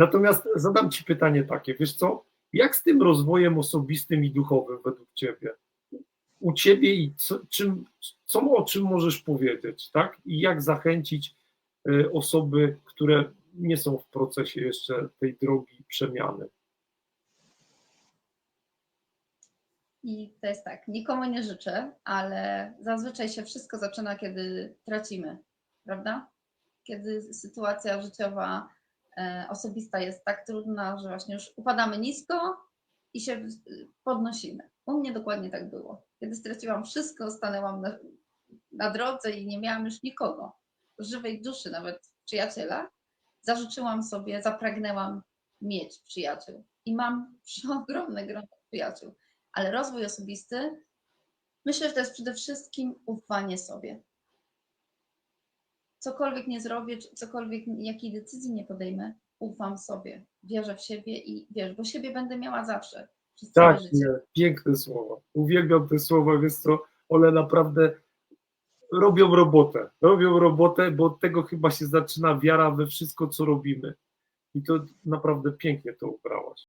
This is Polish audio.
Natomiast zadam Ci pytanie takie, wiesz co, jak z tym rozwojem osobistym i duchowym według Ciebie? U Ciebie i co, czym, co o czym możesz powiedzieć, tak? I jak zachęcić y, osoby, które nie są w procesie jeszcze tej drogi przemiany? I to jest tak, nikomu nie życzę, ale zazwyczaj się wszystko zaczyna, kiedy tracimy, prawda? Kiedy sytuacja życiowa, osobista jest tak trudna, że właśnie już upadamy nisko i się podnosimy. U mnie dokładnie tak było. Kiedy straciłam wszystko, stanęłam na, na drodze i nie miałam już nikogo, żywej duszy, nawet przyjaciela, zażyczyłam sobie, zapragnęłam mieć przyjaciół. I mam przeogromne grono przyjaciół ale rozwój osobisty, myślę, że to jest przede wszystkim ufanie sobie. Cokolwiek nie zrobię, cokolwiek, jakiej decyzji nie podejmę, ufam sobie, wierzę w siebie i wiesz, bo siebie będę miała zawsze, Tak, nie, piękne słowa. Uwielbiam te słowa, wiesz co, one naprawdę robią robotę. Robią robotę, bo od tego chyba się zaczyna wiara we wszystko, co robimy. I to naprawdę pięknie to ubrałaś.